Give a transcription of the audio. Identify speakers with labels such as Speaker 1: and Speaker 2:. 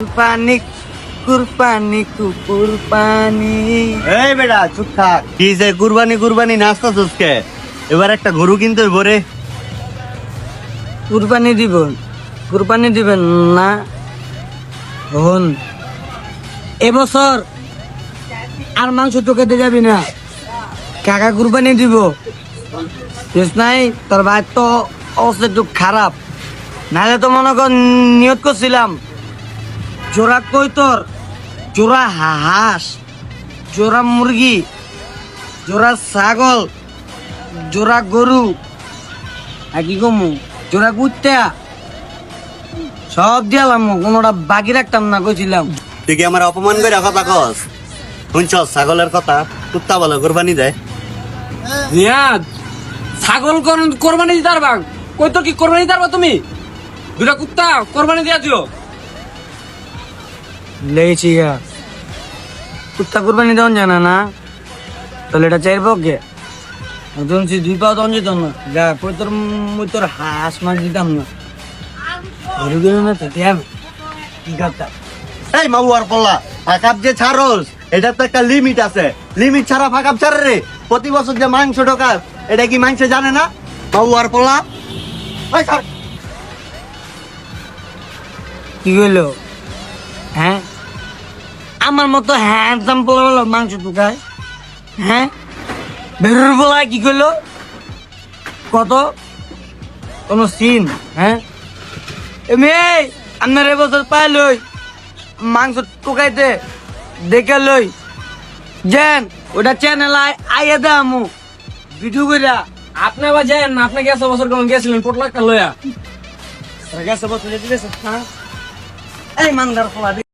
Speaker 1: কুরবানি কুরবানি কুরবানি।
Speaker 2: এই বেটা চুপ থাক। কি যে কুরবানি কুরবানি নাস্তা চুসকে এবার একটা গরু কিনতে হইব রে।
Speaker 1: কুরবানি দিব। কুরবানি দিবেন না। হন। এবছর আর মাংস তোকে দিয়ে যাবি না। কাকা কুরবানি দিব। বুঝ নাই? তোর ভাই তো অবস্থা একটু খারাপ। নাহলে তো মনে কর নিয়ত করছিলাম। জোড়া কই তোর? জোড়া হাঁস জোড়া মুরগি জোড়া ছাগল জোড়া গরু আর কি কমু? জোড়া কুত্তা। সব দিয়ালাম কোনোটা বাকি রাখতাম না কইছিলাম।
Speaker 2: তুই কি আমার অপমান করে কথা কস? শুনছ ছাগলের কথা? কুত্তা বলে কোরবানি দেয়।
Speaker 3: রিয়াদ ছাগল কোরবানি দিতে পারবা কই তোর কি কোরবানি দিতে পারবা তুমি? দুটা কুত্তা কোরবানি দিয়া দিও।
Speaker 1: লেগেছি গা কুত্তা কুরবানি দেওয়ান জানা না তাহলে এটা চাইব কে তখন সে দুই পাও তখন যেত না। যা কই তোর মুই তোর হাঁস মাছ দিতাম না। ঘরে গেলে না তো দেখ। কি কথা?
Speaker 2: এই মাউয়ার পল্লা ফাঁকাপ যে ছাড়স এটার তো একটা লিমিট আছে। লিমিট ছাড়া ফাঁকাপ ছাড়ে রে। প্রতি বছর যে মাংস ঢোকাস এটা কি মাংস জানে না? মাউয়ার পল্লা ওই
Speaker 1: কি হ্যাঁ আমার মতো হ্যান্ডসাম পোলা মাংস টুকায় হ্যাঁ? বেরোর বলা কি কইলো? কত? কোন সিন হ্যাঁ? এমনি আপনার এবছর পাই লই মাংস টুকাইতে দেখে লই। যেন ওটা চ্যানেল আইয়া দে আমু। ভিডিও কইরা
Speaker 3: আপনি আবার যান না আপনি গেছে বছর কোন গেছিলেন? পোটলাকটা লয়া
Speaker 1: গেছে বছর যেতে গেছে হ্যাঁ? এই মানদার ফলা